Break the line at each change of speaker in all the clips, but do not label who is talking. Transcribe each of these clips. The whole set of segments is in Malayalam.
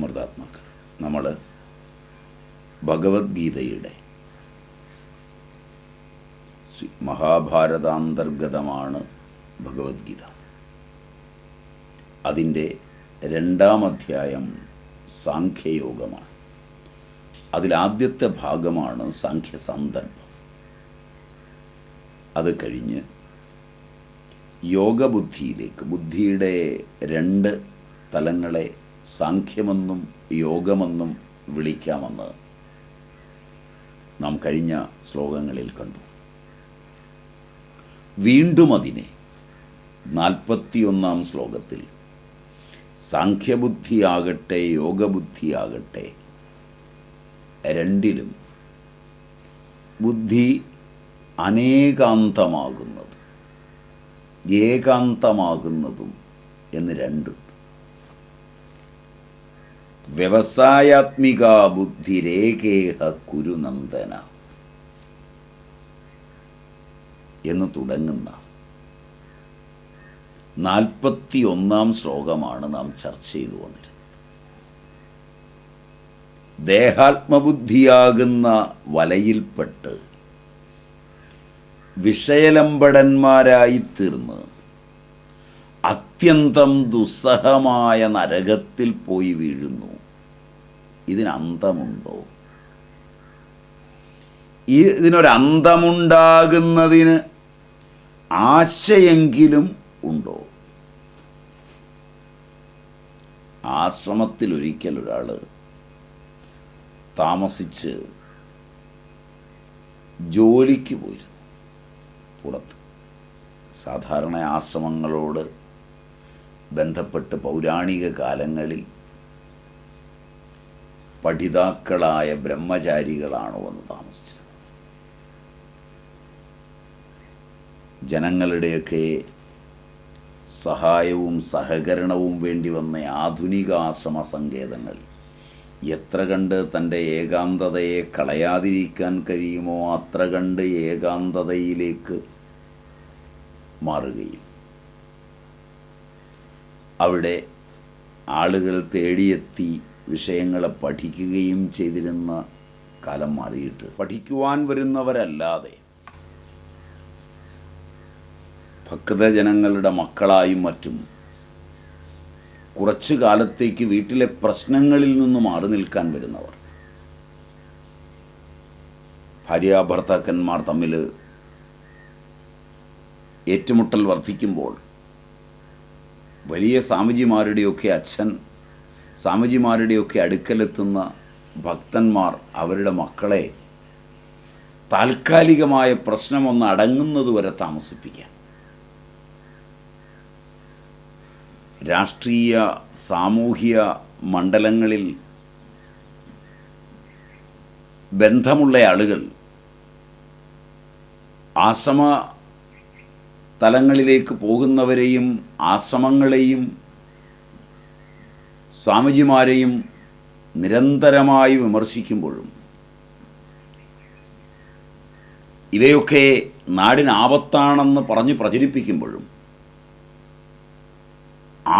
അമൃതാത്മാക്കൾ നമ്മൾ ഭഗവത്ഗീതയുടെ മഹാഭാരതാന്തർഗതമാണ് ഭഗവത്ഗീത. അതിന്റെ രണ്ടാം അധ്യായം സാഖ്യയോഗമാണ്. അതിലാദ്യത്തെ ഭാഗമാണ് സാഖ്യസന്ദർഭം. അത് കഴിഞ്ഞ് യോഗബുദ്ധിയിലേക്ക് ബുദ്ധിയുടെ രണ്ട് തലങ്ങളെ സാഖ്യമെന്നും യോഗമെന്നും വിളിക്കാമെന്ന് നാം കഴിഞ്ഞ ശ്ലോകങ്ങളിൽ കണ്ടു. വീണ്ടും അതിനെ നാൽപ്പത്തിയൊന്നാം ശ്ലോകത്തിൽ സാഖ്യബുദ്ധിയാകട്ടെ യോഗബുദ്ധിയാകട്ടെ രണ്ടിലും ബുദ്ധി അനേകാന്തമാകുന്നത് ഏകാന്തമാകുന്നതും എന്ന് രണ്ടും വ്യവസായാത്മിക ബുദ്ധിരേകേഹ കുരുനന്ദന എന്ന് തുടങ്ങുന്ന നാൽപ്പത്തി ഒന്നാം ശ്ലോകമാണ് നാം ചർച്ച ചെയ്തു വന്നിരുന്നത്. ദേഹാത്മബുദ്ധിയാകുന്ന വലയിൽപ്പെട്ട് വിഷയലമ്പടന്മാരായി തീർന്ന് അത്യന്തം ദുസ്സഹമായ നരകത്തിൽ പോയി വീഴുന്നു. ഇതിനന്തമുണ്ടോ? ഈ ഇതിനൊരന്തമുണ്ടാകുന്നതിന് ആശയെങ്കിലും ഉണ്ടോ? ആശ്രമത്തിൽ ഒരിക്കൽ ഒരാൾ താമസിച്ച് ജോലിക്ക് പോയിരുന്നു പുറത്ത്. സാധാരണ ആശ്രമങ്ങളോട് ബന്ധപ്പെട്ട് പൗരാണിക കാലങ്ങളിൽ പഠിതാക്കളായ ബ്രഹ്മചാരികളാണ് വന്ന് താമസിച്ചത്. ജനങ്ങളുടെയൊക്കെ സഹായവും സഹകരണവും വേണ്ടി വന്ന ആധുനിക ആശ്രമ സങ്കേതങ്ങൾ എത്ര കണ്ട് തന്റെ ഏകാന്തതയെ കളയാതിരിക്കാൻ കഴിയുമോ അത്ര കണ്ട് ഏകാന്തതയിലേക്ക് മാറുകയും. അവിടെ ആളുകൾ തേടിയെത്തി വിഷയങ്ങളെ പഠിക്കുകയും ചെയ്തിരുന്ന കാലം മാറിയിട്ട്. പഠിക്കുവാൻ വരുന്നവരല്ലാതെ ഭക്തജനങ്ങളുടെ മക്കളായും മറ്റും കുറച്ചു കാലത്തേക്ക് വീട്ടിലെ പ്രശ്നങ്ങളിൽ നിന്ന് മാറി നിൽക്കാൻ വരുന്നവർ. ഭാര്യ ഭർത്താക്കന്മാർ തമ്മിൽ ഏറ്റുമുട്ടൽ വർദ്ധിക്കുമ്പോൾ വലിയ സ്വാമിജിമാരുടെയൊക്കെ അച്ഛൻ സ്വാമിജിമാരുടെയൊക്കെ അടുക്കലെത്തുന്ന ഭക്തന്മാർ അവരുടെ മക്കളെ താൽക്കാലികമായ പ്രശ്നമൊന്ന് അടങ്ങുന്നതുവരെ താമസിപ്പിക്കാൻ. രാഷ്ട്രീയ സാമൂഹിക മണ്ഡലങ്ങളിൽ ബന്ധമുള്ള ആളുകൾ ആശ്രമ തലങ്ങളിലേക്ക് പോകുന്നവരെയും ആശ്രമങ്ങളെയും സ്വാമിജിമാരെയും നിരന്തരമായി വിമർശിക്കുമ്പോഴും ഇവയൊക്കെ നാടിന് ആപത്താണെന്ന് പറഞ്ഞ് പ്രചരിപ്പിക്കുമ്പോഴും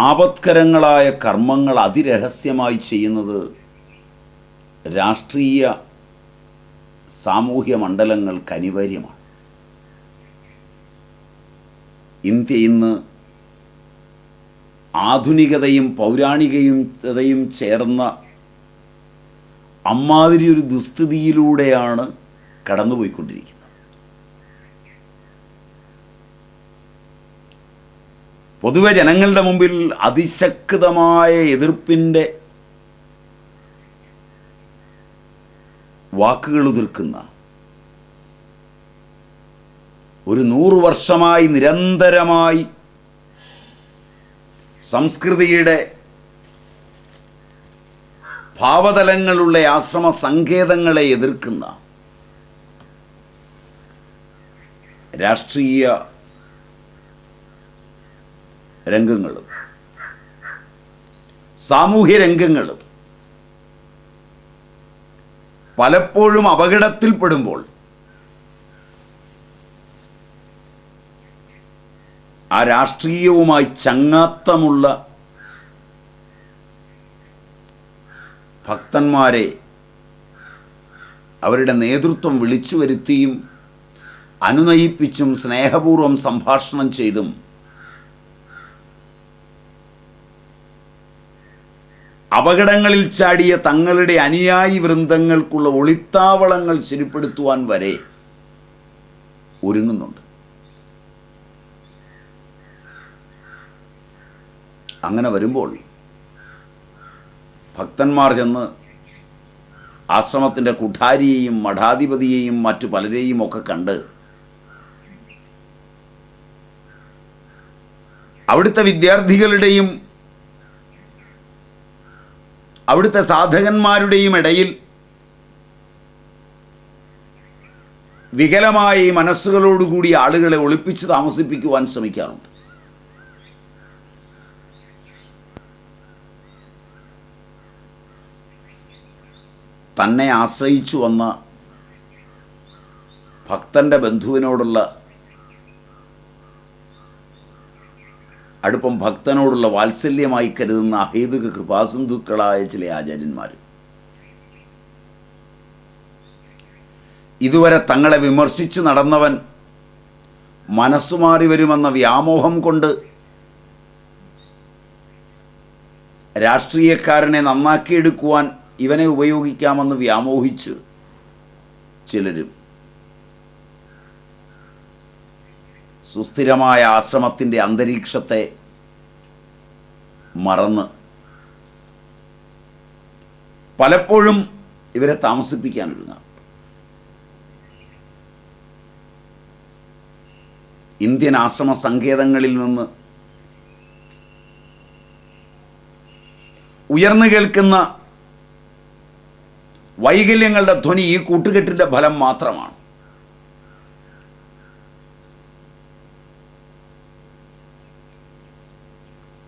ആപത്കരങ്ങളായ കർമ്മങ്ങൾ അതിരഹസ്യമായി ചെയ്യുന്നത് രാഷ്ട്രീയ സാമൂഹ്യ മണ്ഡലങ്ങൾക്ക് അനിവാര്യമാണ് ഇന്ത്യ ഇന്ന് ആധുനികതയും പൗരാണികതയും ചേർന്ന അമ്മാതിരി ഒരു ദുസ്ഥിതിയിലൂടെയാണ് കടന്നുപോയിക്കൊണ്ടിരിക്കുന്നത്. പൊതുവെ ജനങ്ങളുടെ മുമ്പിൽ അതിശക്തമായ എതിർപ്പിന്റെ വാക്കുകൾ ഉതിർക്കുന്ന ഒരു നൂറു വർഷമായി നിരന്തരമായി സംസ്കൃതിയുടെ ഭാവതലങ്ങളുള്ള ആശ്രമ സങ്കേതങ്ങളെ എതിർക്കുന്ന രാഷ്ട്രീയ രംഗങ്ങളും സാമൂഹ്യ രംഗങ്ങളും പലപ്പോഴും അപകടത്തിൽപ്പെടുമ്പോൾ ആ രാഷ്ട്രീയവുമായി ചങ്ങാത്തമുള്ള ഭക്തന്മാരെ അവരുടെ നേതൃത്വം വിളിച്ചു വരുത്തിയും അനുനയിപ്പിച്ചും സ്നേഹപൂർവം സംഭാഷണം ചെയ്തും അപകടങ്ങളിൽ ചാടിയ തങ്ങളുടെ അനുയായി വൃന്ദങ്ങൾക്കുള്ള ഒളിത്താവളങ്ങൾ ശരിപ്പെടുത്തുവാൻ വരെ ഒരുങ്ങുന്നുണ്ട്. അങ്ങനെ വരുമ്പോൾ ഭക്തന്മാർ ചെന്ന് ആശ്രമത്തിന്റെ കുഠാരിയെയും മഠാധിപതിയെയും മറ്റു പലരെയും ഒക്കെ കണ്ട് അവിടുത്തെ വിദ്യാർത്ഥികളുടെയും അവിടുത്തെ സാധകന്മാരുടെയും ഇടയിൽ വികലമായ ഈ മനസ്സുകളോടുകൂടി ആളുകളെ ഒളിപ്പിച്ച് താമസിപ്പിക്കുവാൻ ശ്രമിക്കാറുണ്ട്. തന്നെ ആശ്രയിച്ചു വന്ന ഭക്തന്റെ ബന്ധുവിനോടുള്ള അടുപ്പം ഭക്തനോടുള്ള വാത്സല്യമായി കരുതുന്ന അഹേതുക കൃപാസിന്ധുക്കളായ ചില ആചാര്യന്മാർ ഇതുവരെ തങ്ങളെ വിമർശിച്ചു നടന്നവൻ മനസ്സുമാറി വരുമെന്ന വ്യാമോഹം കൊണ്ട് രാഷ്ട്രീയക്കാരനെ നന്നാക്കിയെടുക്കുവാൻ ഇവനെ ഉപയോഗിക്കാമെന്ന് വ്യാമോഹിച്ച് ചിലരും സുസ്ഥിരമായ ആശ്രമത്തിന്റെ അന്തരീക്ഷത്തെ മറന്ന് പലപ്പോഴും ഇവരെ താമസിപ്പിക്കാനൊരുങ്ങ ഇന്ത്യൻ ആശ്രമ സങ്കേതങ്ങളിൽ നിന്ന് ഉയർന്നു കേൾക്കുന്ന വൈകല്യങ്ങളുടെ ധ്വനി ഈ കൂട്ടുകെട്ടിന്റെ ഫലം മാത്രമാണ്.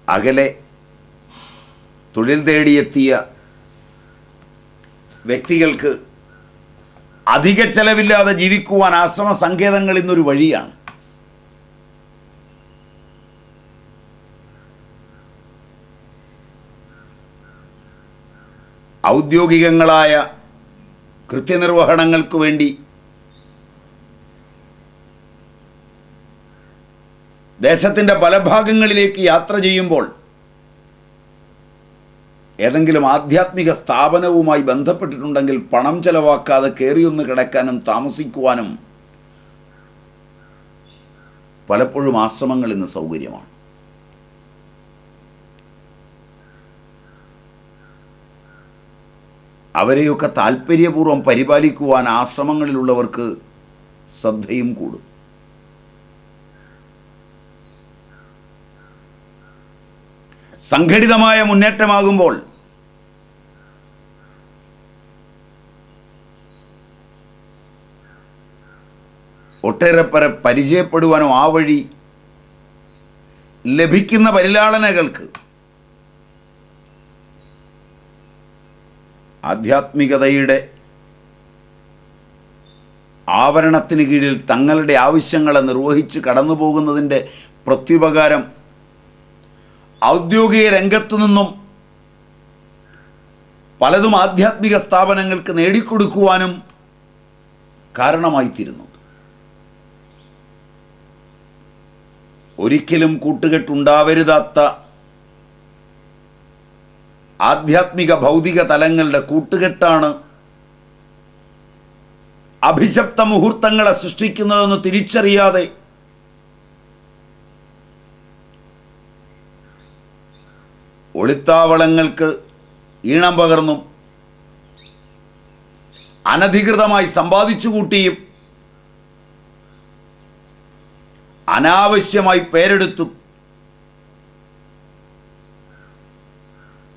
അകലെ തൊഴിൽ തേടിയെത്തിയ വ്യക്തികൾക്ക് അധിക ചെലവില്ലാതെ ജീവിക്കുവാൻ ആശ്രമ സങ്കേതങ്ങൾ ഇന്നൊരു വഴിയാണ്. ഔദ്യോഗികങ്ങളായ കൃത്യനിർവഹണങ്ങൾക്ക് വേണ്ടി ദേശത്തിന്റെ പല ഭാഗങ്ങളിലേക്ക് യാത്ര ചെയ്യുമ്പോൾ ഏതെങ്കിലും ആധ്യാത്മിക സ്ഥാപനവുമായി ബന്ധപ്പെട്ടിട്ടുണ്ടെങ്കിൽ പണം ചെലവാക്കാതെ കയറിയൊന്ന് കിടക്കാനും താമസിക്കുവാനും പലപ്പോഴും ആശ്രമങ്ങൾ ഇന്ന് സൗകര്യമാണ്. അവരെയൊക്കെ താല്പര്യപൂർവം പരിപാലിക്കുവാൻ ആശ്രമങ്ങളിലുള്ളവർക്ക് ശ്രദ്ധയും കൂടും. സംഘടിതമായ മുന്നേറ്റമാകുമ്പോൾ ഒട്ടേറെ പേരെ പരിചയപ്പെടുവാനും ആ വഴി ലഭിക്കുന്ന പരിലാളനകൾക്ക് ആധ്യാത്മികതയുടെ ആവരണത്തിന് കീഴിൽ തങ്ങളുടെ ആവശ്യങ്ങളെ നിർവഹിച്ച് കടന്നു പോകുന്നതിന്റെ പ്രത്യുപകാരം ഔദ്യോഗിക രംഗത്തു നിന്നും പലതും ആധ്യാത്മിക സ്ഥാപനങ്ങൾക്ക് നേടിക്കൊടുക്കുവാനും കാരണമായിത്തീരുന്നു. ഒരിക്കലും കൂട്ടുകെട്ടുണ്ടാവരുതാത്ത ആധ്യാത്മിക ഭൗതിക തലങ്ങളുടെ കൂട്ടുകെട്ടാണ് അഭിശപ്ത മുഹൂർത്തങ്ങളെ സൃഷ്ടിക്കുന്നതെന്ന് തിരിച്ചറിയാതെ ഒളിത്താവളങ്ങൾക്ക് ഈണം പകർന്നും അനധികൃതമായി സമ്പാദിച്ചു കൂട്ടിയും അനാവശ്യമായി പേരെടുത്തും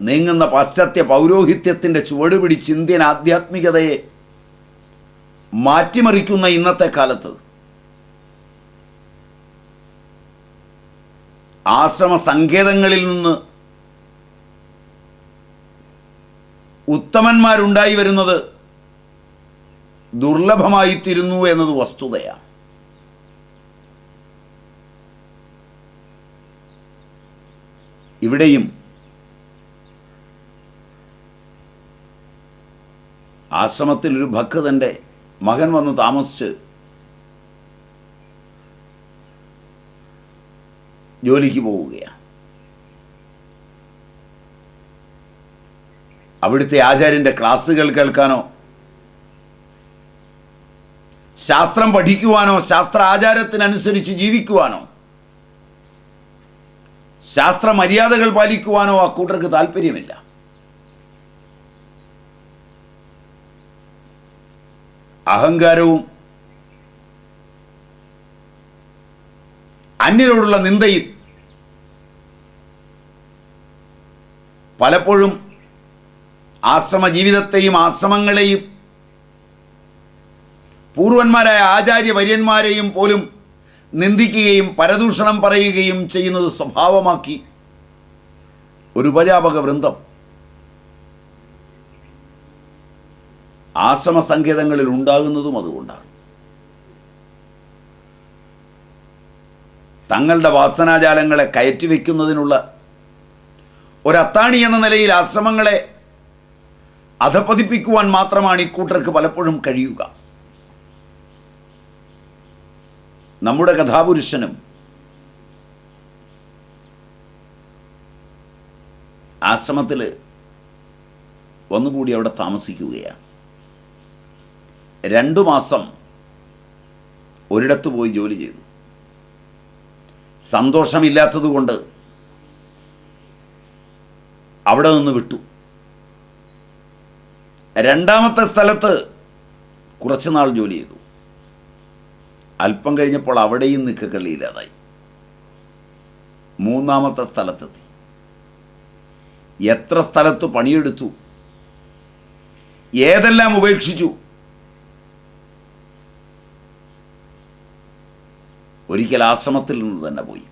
നീങ്ങുന്ന പാശ്ചാത്യ പൗരോഹിത്യത്തിന്റെ ചുവടുപിടിച്ച് ഇന്ത്യൻ ആധ്യാത്മികതയെ മാറ്റിമറിക്കുന്ന ഇന്നത്തെ കാലത്ത് ആശ്രമ സങ്കേതങ്ങളിൽ നിന്ന് ഉത്തമന്മാരുണ്ടായി വരുന്നത് ദുർലഭമായിത്തീരുന്നു എന്നത് വസ്തുതയാണ്. ഇവിടെയും ആശ്രമത്തിൽ ഒരു ഭക്തന്റെ മകൻ വന്ന് താമസിച്ച് ജോലിക്ക് പോവുകയാണ്. അവിടുത്തെ ആചാര്യന്റെ ക്ലാസ്സുകൾ കേൾക്കാനോ ശാസ്ത്രം പഠിക്കുവാനോ ശാസ്ത്ര ആചാരത്തിനനുസരിച്ച് ജീവിക്കുവാനോ ശാസ്ത്ര മര്യാദകൾ പാലിക്കുവാനോ ആ കൂട്ടർക്ക് താല്പര്യമില്ല. അഹങ്കാരവും അന്യരോടുള്ള നിന്ദയും പലപ്പോഴും ആശ്രമ ജീവിതത്തെയും ആശ്രമങ്ങളെയും പൂർവന്മാരായ ആചാര്യ വര്യന്മാരെയും പോലും നിന്ദിക്കുകയും പരദൂഷണം പറയുകയും ചെയ്യുന്നത് സ്വഭാവമാക്കി ഒരു ഉപജാപക വൃന്ദം. ആശ്രമ സങ്കേതങ്ങളിൽ ഉണ്ടാകുന്നതും അതുകൊണ്ടാണ്. തങ്ങളുടെ വാസനാജാലങ്ങളെ കയറ്റിവെക്കുന്നതിനുള്ള ഒരത്താണി എന്ന നിലയിൽ ആശ്രമങ്ങളെ അധപ്പതിപ്പിക്കുവാൻ മാത്രമാണ് ഇക്കൂട്ടർക്ക് പലപ്പോഴും കഴിയുക. നമ്മുടെ കഥാപുരുഷനും ആശ്രമത്തിൽ ഒന്നുകൂടി അവിടെ താമസിക്കുകയാണ്. രണ്ടു മാസം ഒരിടത്ത് പോയി ജോലി ചെയ്തു. സന്തോഷമില്ലാത്തതുകൊണ്ട് അവിടെ നിന്ന് വിട്ടു. രണ്ടാമത്തെ സ്ഥലത്ത് കുറച്ച് നാൾ ജോലി ചെയ്തു. അല്പം കഴിഞ്ഞപ്പോൾ അവിടെയും നിൽക്കക്കള്ളിയില്ലാതായി മൂന്നാമത്തെ സ്ഥലത്തെത്തി. എത്ര സ്ഥലത്ത് പണിയെടുത്തു? ഏതെല്ലാം ഉപേക്ഷിച്ചു? ഒരിക്കൽ ആശ്രമത്തിൽ നിന്ന് തന്നെ പോയി.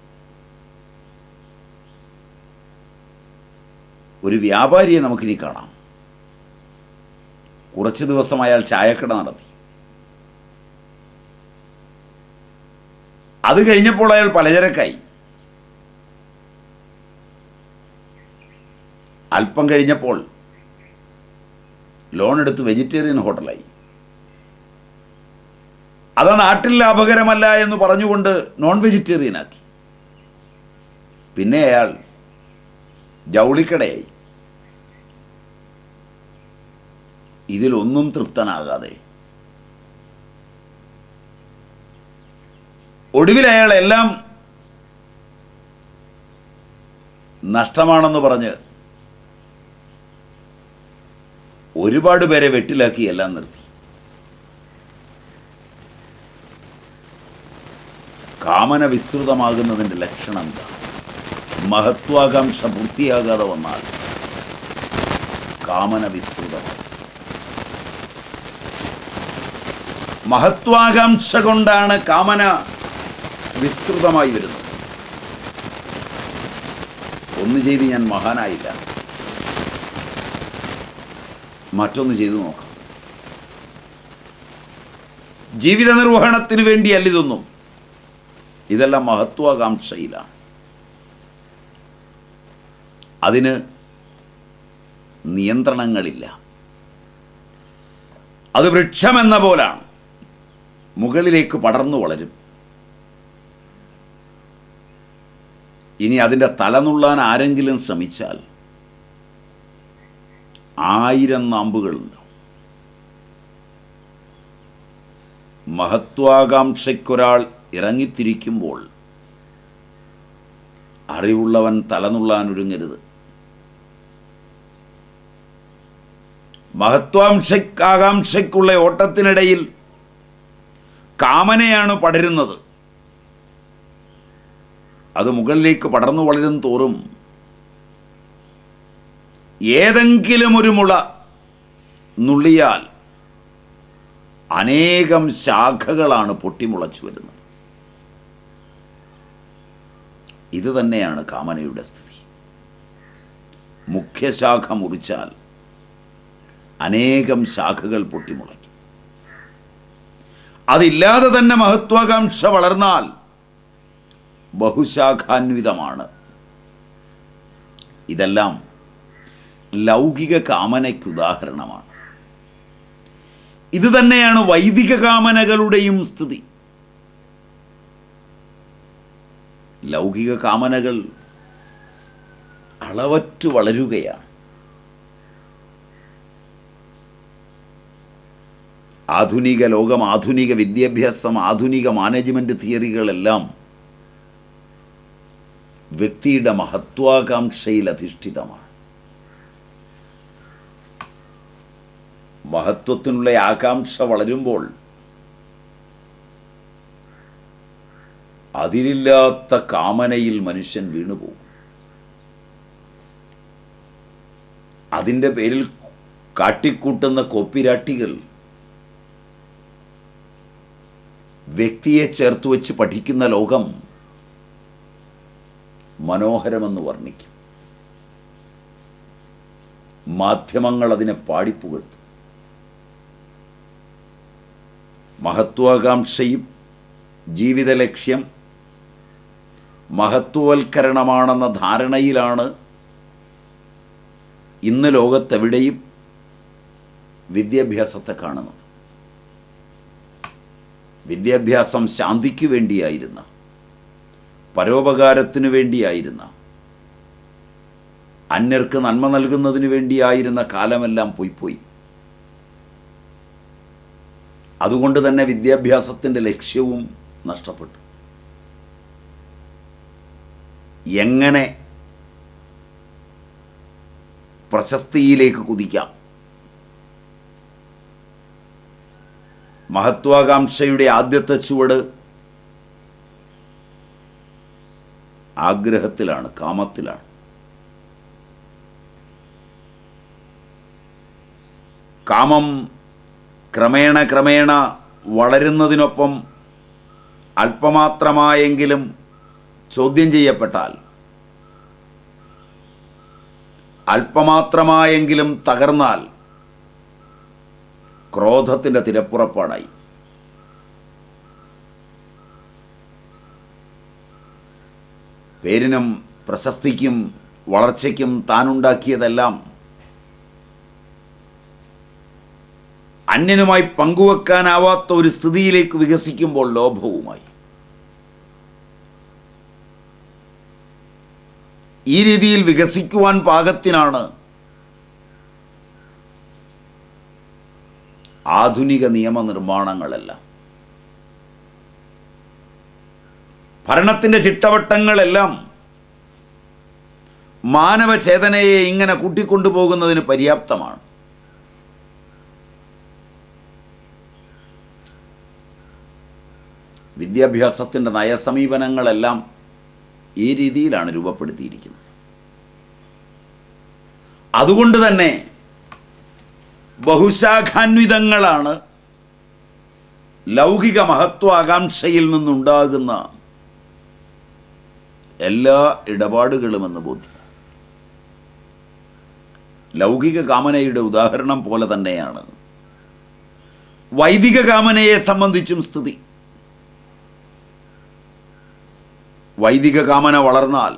ഒരു വ്യാപാരിയെ നമുക്കിനി കാണാം. കുറച്ച് ദിവസം അയാൾ ചായക്കട നടത്തി. അത് കഴിഞ്ഞപ്പോൾ അയാൾ പലചരക്കായി. അല്പം കഴിഞ്ഞപ്പോൾ ലോൺ എടുത്ത് വെജിറ്റേറിയൻ ഹോട്ടലായി. അത് നാട്ടിൽ ലാഭകരമല്ല എന്ന് പറഞ്ഞുകൊണ്ട് നോൺ വെജിറ്റേറിയൻ ആക്കി. പിന്നെ അയാൾ ജൗളിക്കടയായി. ഇതിലൊന്നും തൃപ്തനാകാതെ. ഒടുവിൽ അയാൾ എല്ലാം നഷ്ടമാണെന്ന് പറഞ്ഞ് ഒരുപാട് പേരെ വെട്ടിലാക്കി എല്ലാം നിർത്തി. കാമന വിസ്തൃതമാകുന്നതിന്റെ ലക്ഷണം എന്താ? മഹത്വാകാംക്ഷ പൂർത്തിയാകാതെ വന്നാൽ കാമന വിസ്തൃതം. മഹത്വാകാംക്ഷ കൊണ്ടാണ് കാമന വിസ്തൃതമായി വരുന്നത്. ഒന്ന് ചെയ്ത് ഞാൻ മഹാനായില്ല. മറ്റൊന്ന് ചെയ്തു നോക്കാം. ജീവിത നിർവഹണത്തിന് വേണ്ടിയല്ല ഇതൊന്നും. ഇതെല്ലാം മഹത്വാകാംക്ഷയിലാണ്. അതിന് നിയന്ത്രണങ്ങളില്ല. അത് വൃക്ഷമെന്ന പോലാണ്. മുകളിലേക്ക് പടർന്നു വളരും. ഇനി അതിന്റെ തലനുള്ളാൻ ആരെങ്കിലും ശ്രമിച്ചാൽ ആയിരം നാമ്പുകളുണ്ടാവും. മഹത്വാകാംക്ഷയ്ക്കൊരാൾ ഇറങ്ങിത്തിരിക്കുമ്പോൾ അറിവുള്ളവൻ തലനുള്ളാനൊരുങ്ങരുത്. മഹത്വാംശക്കാകാംക്ഷയ്ക്കുള്ള ഓട്ടത്തിനിടയിൽ കാമനയാണ് പടരുന്നത്. അത് മുകളിലേക്ക് പടർന്നു വളരും തോറും ഏതെങ്കിലും ഒരു മുള നുള്ളിയാൽ അനേകം ശാഖകളാണ് പൊട്ടിമുളച്ചു വരുന്നത്. ഇത് തന്നെയാണ് കാമനയുടെ സ്ഥിതി. മുഖ്യശാഖ മുറിച്ചാൽ അനേകം ശാഖകൾ പൊട്ടിമുളയ്ക്കും. അതില്ലാതെ തന്നെ മഹത്വാകാംക്ഷ വളർന്നാൽ ബഹുശാഖാന്വിതമാണ്. ഇതെല്ലാം ലൗകിക കാമനയ്ക്ക് ഉദാഹരണമാണ് ഇത് തന്നെയാണ് വൈദിക കാമനകളുടെയും സ്ഥിതി. ലൗകിക കാമനകൾ അളവറ്റു വളരുകയാണ്. ആധുനിക ലോകം ആധുനിക വിദ്യാഭ്യാസം ആധുനിക മാനേജ്മെന്റ് തിയറികളെല്ലാം വ്യക്തിയുടെ മഹത്വാകാംക്ഷയിൽ അധിഷ്ഠിതമാണ്. മഹത്വത്തിനുള്ള ആകാംക്ഷ വളരുമ്പോൾ അതിലില്ലാത്ത കാമനയിൽ മനുഷ്യൻ വീണുപോകും അതിന്റെ പേരിൽ കാട്ടിക്കൂട്ടുന്ന കോപ്പിരാട്ടികൾ വ്യക്തിയെ ചേർത്ത് വെച്ച് പഠിക്കുന്ന ലോകം മനോഹരമെന്ന് വർണിക്കും. മാധ്യമങ്ങൾ അതിനെ പാടിപ്പുകഴ്ത്തും. മഹത്വാകാംക്ഷയും ജീവിത ലക്ഷ്യം മഹത്വവൽക്കരണമാണെന്ന ധാരണയിലാണ് ഇന്ന് ലോകത്തെവിടെയും വിദ്യാഭ്യാസത്തെ കാണുന്നത്. വിദ്യാഭ്യാസം ശാന്തിക്ക് വേണ്ടിയായിരുന്ന പരോപകാരത്തിനു വേണ്ടിയായിരുന്ന അന്യർക്ക് നന്മ നൽകുന്നതിന് വേണ്ടിയായിരുന്ന കാലമെല്ലാം പോയിപ്പോയി. അതുകൊണ്ട് തന്നെ വിദ്യാഭ്യാസത്തിന്റെ ലക്ഷ്യവും നഷ്ടപ്പെട്ടു. എങ്ങനെ പ്രശസ്തിയിലേക്ക് കുതിക്കാം? മഹത്വാകാംക്ഷയുടെ ആദ്യത്തെ ചുവട് ആഗ്രഹത്തിലാണ് കാമത്തിലാണ്. കാമം ക്രമേണ ക്രമേണ വളരുന്നതിനൊപ്പം അല്പമാത്രമായെങ്കിലും ചോദ്യം ചെയ്യപ്പെട്ടാൽ അല്പമാത്രമായെങ്കിലും തകർന്നാൽ ക്രോധത്തിന്റെ തിരപ്പുറപ്പാടായി. പേരിനും പ്രശസ്തിക്കും വളർച്ചയ്ക്കും താനുണ്ടാക്കിയതെല്ലാം അന്യനുമായി പങ്കുവെക്കാനാവാത്ത ഒരു സ്ഥിതിയിലേക്ക് വികസിക്കുമ്പോൾ ലോഭവുമായി. ഈ രീതിയിൽ വികസിക്കുവാൻ പാകത്തിനാണ് ആധുനിക നിയമനിർമ്മാണങ്ങളെല്ലാം. ഭരണത്തിന്റെ ചിട്ടവട്ടങ്ങളെല്ലാം മാനവചേതനയെ ഇങ്ങനെ കൂട്ടിക്കൊണ്ടുപോകുന്നതിന് പര്യാപ്തമാണ്. വിദ്യാഭ്യാസത്തിന്റെ നയസമീപനങ്ങളെല്ലാം ഈ രീതിയിലാണ് രൂപപ്പെടുത്തിയിരിക്കുന്നത്. അതുകൊണ്ട് തന്നെ ബഹുശാഖാന്വിതങ്ങളാണ് ലൗകിക മഹത്വാകാംക്ഷയിൽ നിന്നുണ്ടാകുന്ന എല്ലാ ഇടപാടുകളുമെന്ന് ബോധ്യം. ലൗകിക കാമനയുടെ ഉദാഹരണം പോലെ തന്നെയാണ്. വൈദിക കാമനയെ സംബന്ധിച്ചും സ്ഥിതി വൈദിക കാമന വളർന്നാൽ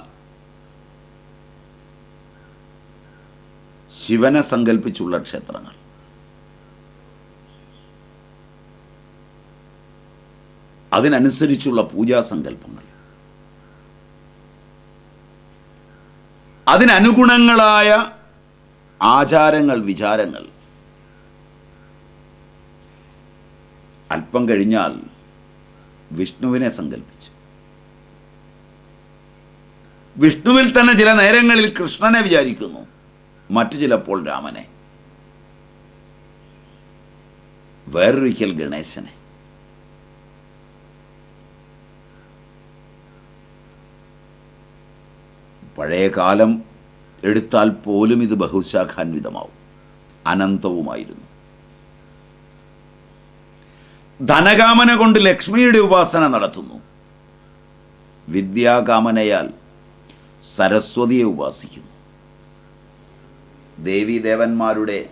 ശിവനെ സങ്കല്പിച്ചുള്ള ക്ഷേത്രങ്ങൾ. അതിനനുസരിച്ചുള്ള പൂജാസങ്കല്പങ്ങൾ അതിനനുഗുണങ്ങളായ ആചാരങ്ങൾ വിചാരങ്ങൾ അല്പം കഴിഞ്ഞാൽ വിഷ്ണുവിനെ സങ്കല്പിച്ചു വിഷ്ണുവിൽ തന്നെ ചില നേരങ്ങളിൽ കൃഷ്ണനെ വിചാരിക്കുന്നു. മറ്റു ചിലപ്പോൾ രാമനെ. വേറൊരിക്കൽ ഗണേശനെ. പഴയ കാലം എടുത്താൽ പോലും ഇത് ബഹുശാഖാൻവിതമാവും അനന്തവുമായിരുന്നു. ധനകാമന കൊണ്ട് ലക്ഷ്മിയുടെ ഉപാസന നടത്തുന്നു. വിദ്യാകാമനയാൽ സരസ്വതിയെ ഉപാസിക്കുന്നു. ദേവീദേവന്മാരുടെ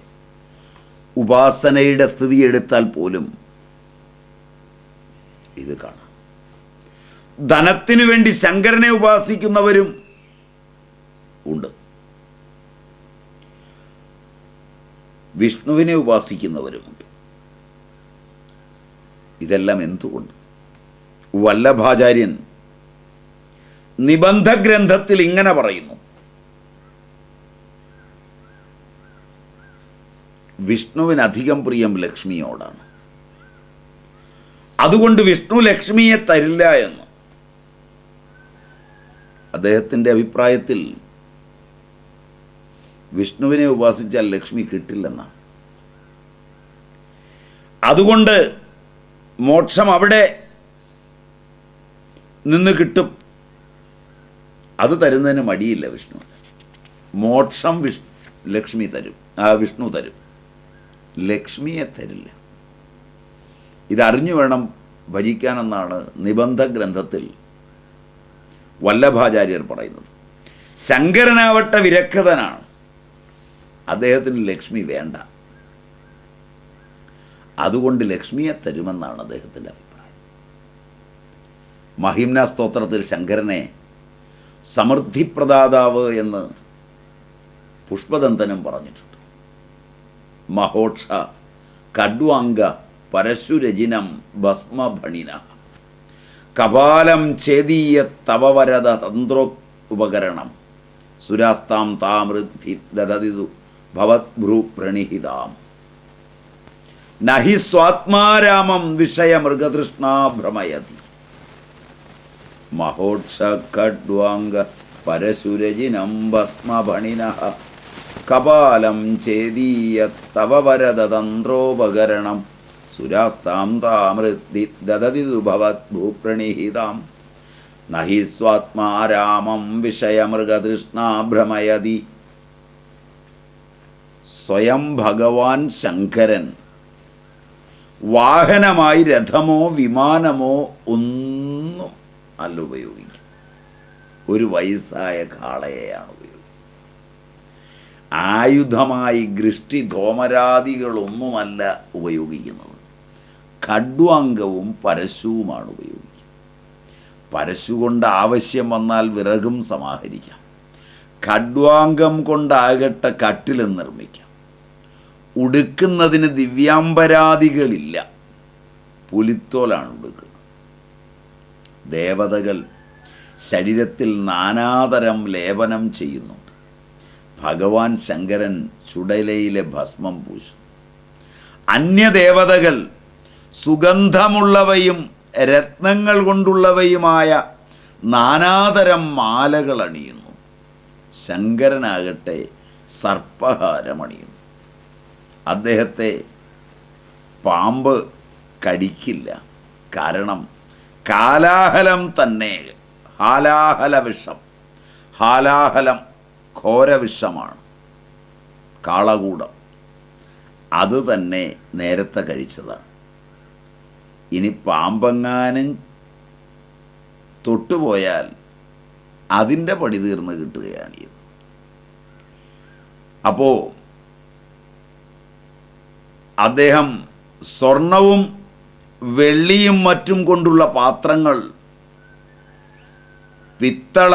ഉപാസനയുടെ സ്ഥിതി എടുത്താൽ പോലും ഇത് കാണാം. ധനത്തിനു വേണ്ടി ശങ്കരനെ ഉപാസിക്കുന്നവരും ഉണ്ട്. വിഷ്ണുവിനെ ഉപാസിക്കുന്നവരുമുണ്ട് ഇതെല്ലാം എന്തുകൊണ്ട്? വല്ലഭാചാര്യൻ നിബന്ധ ഗ്രന്ഥത്തിൽ ഇങ്ങനെ പറയുന്നു. വിഷ്ണുവിന് അധികം പ്രിയം ലക്ഷ്മിയോടാണ്. അതുകൊണ്ട് വിഷ്ണു ലക്ഷ്മിയെ തരില്ല എന്ന് അദ്ദേഹത്തിന്റെ അഭിപ്രായത്തിൽ വിഷ്ണുവിനെ ഉപാസിച്ചാൽ ലക്ഷ്മി കിട്ടില്ലെന്നാണ്. അതുകൊണ്ട് മോക്ഷം അവിടെ നിന്ന് കിട്ടും. അത് തരുന്നതിന് മടിയില്ല വിഷ്ണു. മോക്ഷം വിഷ് ലക്ഷ്മി തരും. ആ വിഷ്ണു തരും. ലക്ഷ്മിയെ തരില്ല. ഇതറിഞ്ഞു വേണം ഭജിക്കാനെന്നാണ് നിബന്ധ ഗ്രന്ഥത്തിൽ വല്ലഭാചാര്യർ പറയുന്നത്. ശങ്കരനാവട്ടെ വിരക്തനാണ്. അദ്ദേഹത്തിന് ലക്ഷ്മി വേണ്ട. അതുകൊണ്ട് ലക്ഷ്മിയെ തരുമെന്നാണ് അദ്ദേഹത്തിന്റെ അഭിപ്രായം. മഹിംന സ്തോത്രത്തിൽ ശങ്കരനെ സമൃദ്ധിപ്രദാതാവ് എന്ന് പുഷ്പദന്തനം പറഞ്ഞിട്ടുണ്ട്. മഹോക്ഷ കഡ്വാംഗ പരശുരചിനം ഭസ്മഭണിന. കപാലം ഛേദീയ തവവരത തന്ത്രോ ഉപകരണം. സുരാസ്താം താമൃദ്ധി ദദതിതു ഭവത്ഭ്രൂ പ്രണിഹിതാം. നഹി സ്വാത്മാരാമം വിഷയമൃഗതൃഷ്ണാ ഭ്രമയതി. മഹോക്ഷ പരശുരജിനം പരശുരചിനം ഭസ്മഭണിന. കപാലം ചേദീയ തവ വരദതന്ത്രോപകരണം. സുരാസ്താം താമൃദ്ധി ദുഭവത് ഭവത്ഭൂപ്രണീഹിതാം നഹി സ്വാത്മാരാമം വിഷയമൃഗതൃഷ്ണാ ഭ്രമയതി. സ്വയം ഭഗവാൻ ശങ്കരൻ. വാഹനമായി രഥമോ വിമാനമോ ഒന്നും അല്ല ഉപയോഗിക്കുക ഒരു വയസ്സായ കാളയെയാണ് ഉപയോഗിക്കുക ആയുധമായി ഗൃഷ്ടി ധോമരാദികളൊന്നുമല്ല ഉപയോഗിക്കുന്നത്. ഖഡ്വാംഗവും പരശുവുമാണ് ഉപയോഗിക്കുക പരശു കൊണ്ട് ആവശ്യം വന്നാൽ വിറകും സമാഹരിക്കാം. ഖഡ്വാംഗം കൊണ്ടാകട്ടെ കട്ടിലും നിർമ്മിക്കാം. ഉടുക്കുന്നതിന് ദിവ്യാംബരാദികളില്ല. പുലിത്തോലാണ് ഉടുക്കുന്നത്. ദേവതകൾ ശരീരത്തിൽ നാനാതരം ലേപനം ചെയ്യുന്നുണ്ട് ഭഗവാൻ ശങ്കരൻ ചുടലയിലെ ഭസ്മം പൂശും അന്യദേവതകൾ സുഗന്ധമുള്ളവയും രത്നങ്ങൾ കൊണ്ടുള്ളവയുമായ നാനാതരം മാലകൾ അണിയുന്നു. ശങ്കരനാകട്ടെ സർപ്പഹാരമണിയുന്നു അദ്ദേഹത്തെ പാമ്പ് കടിക്കില്ല. കാരണം കാലാഹലം തന്നെ. ഹാലാഹല വിഷം. ഹാലാഹലം ഘോരവിഷമാണ് കാളകൂടം. അത് തന്നെ നേരത്തെ കഴിച്ചതാണ്. ഇനി പാമ്പെങ്ങാനും തൊട്ടുപോയാൽ അതിന്റെ പടി തീർന്ന് കിട്ടുകയാണ് ഇത്. അപ്പോൾ അദ്ദേഹം സ്വർണവും വെള്ളിയും മറ്റും കൊണ്ടുള്ള പാത്രങ്ങൾ പിത്തള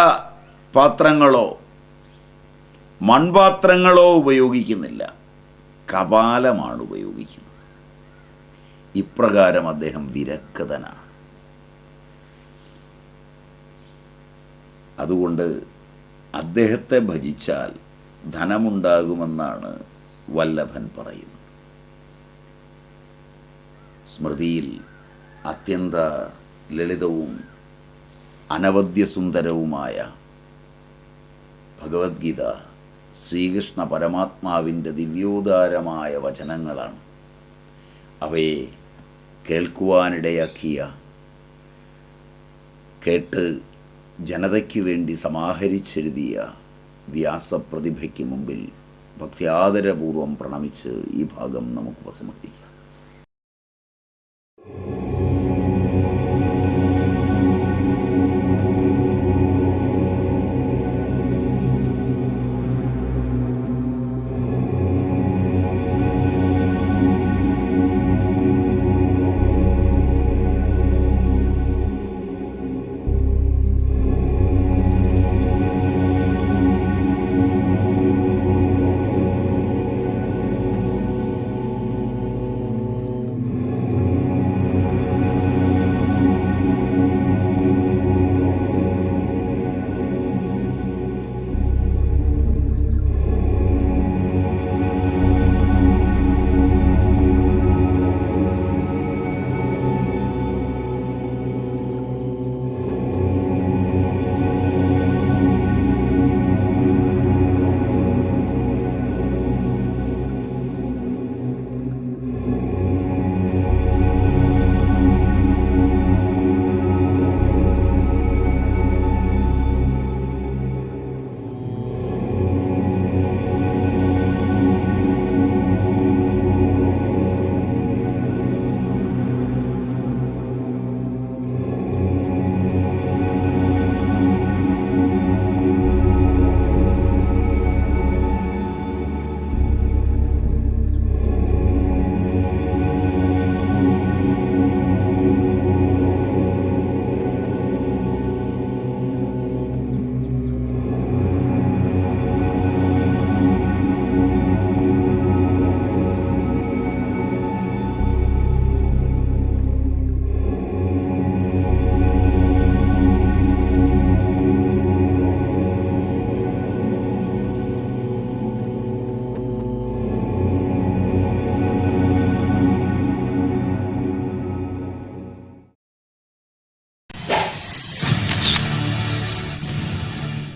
പാത്രങ്ങളോ മൺപാത്രങ്ങളോ ഉപയോഗിക്കുന്നില്ല. കപാലമാണ് ഉപയോഗിക്കുന്നത്. ഇപ്രകാരം അദ്ദേഹം വിരക്തനാണ്. അതുകൊണ്ട് അദ്ദേഹത്തെ ഭജിച്ചാൽ ധനമുണ്ടാകുമെന്നാണ് വല്ലഭൻ പറയുന്നത്. സ്മൃതിയിൽ അത്യന്ത ലളിതവും അനവദ്യസുന്ദരവുമായ ഭഗവത്ഗീത ശ്രീകൃഷ്ണ പരമാത്മാവിന്റെ ദിവ്യോദാരമായ വചനങ്ങളാണ്. അവയെ കേൾക്കുവാനിടയാക്കിയ കേട്ട് ജനതയ്ക്ക് വേണ്ടി സമാഹരിച്ചെഴുതിയ വ്യാസപ്രതിഭയ്ക്ക് മുമ്പിൽ ഭക്തിയാദരപൂർവം പ്രണമിച്ച് ഈ ഭാഗം നമുക്ക് ഉപസംഹരിക്കാം.